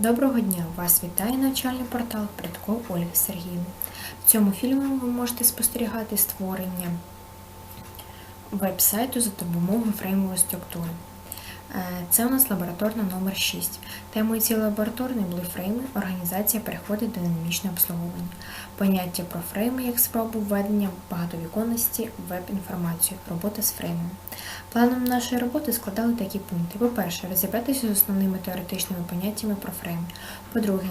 Доброго дня! Вас вітає навчальний портал Предко Ольги Сергіївни. В цьому фільмі ви можете спостерігати створення веб-сайту за допомогою фреймової структури. Е, Це у нас лабораторна номер 6. Темою цієї лабораторної були фрейми, організація переходить до динамічного обслуговування. Поняття про фрейми як спробу введення багатовіконності веб-інформацію, робота з фреймом. Планом нашої роботи складали такі пункти. По-перше, розібратися з основними теоретичними поняттями про фрейм. По-друге,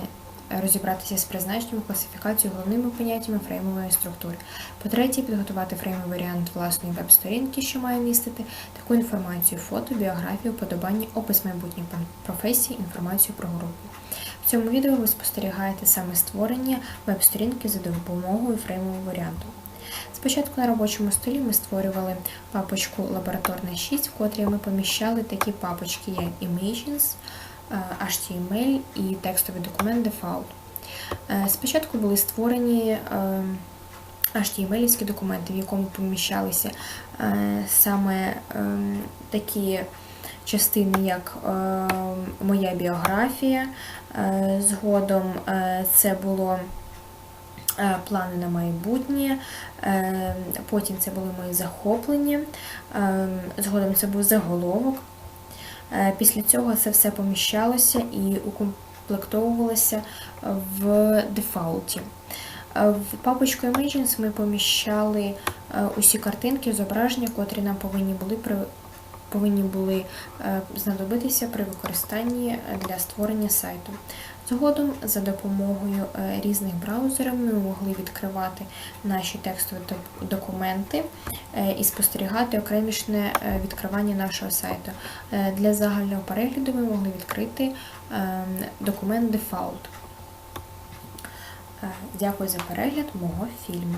розібратися з призначенням, класифікацією, головними поняттями фреймової структури. По-третє, підготувати фреймовий варіант власної веб-сторінки, що має містити таку інформацію: фото, біографію, подобання, опис майбутньої професії, інформацію про групу. В цьому відео ви спостерігаєте саме створення веб-сторінки за допомогою фреймового варіанту. Спочатку на робочому столі ми створювали папочку Лабораторна 6, в котрій ми поміщали такі папочки, як Images, HTML і текстовий документ Default. Е, Спочатку були створені е, HTML-івські документи, в якому поміщалися е, саме е, такі частини, як е, моя біографія. Е, Згодом е, це було е, плани на майбутнє, е, потім це були мої захоплення, е, згодом це був заголовок. Е, Після цього це все поміщалося і укомплектовувалося в дефауті. Е, В папочку Images ми поміщали е, усі картинки, зображення, котрі нам повинні були повинні були е, знадобитися при використанні для створення сайту. Згодом, за допомогою е, різних браузерів, ми могли відкривати наші текстові документи е, і спостерігати окремішне відкривання нашого сайту. Для загального перегляду ми могли відкрити е, документ Default. Дякую за перегляд мого фільму.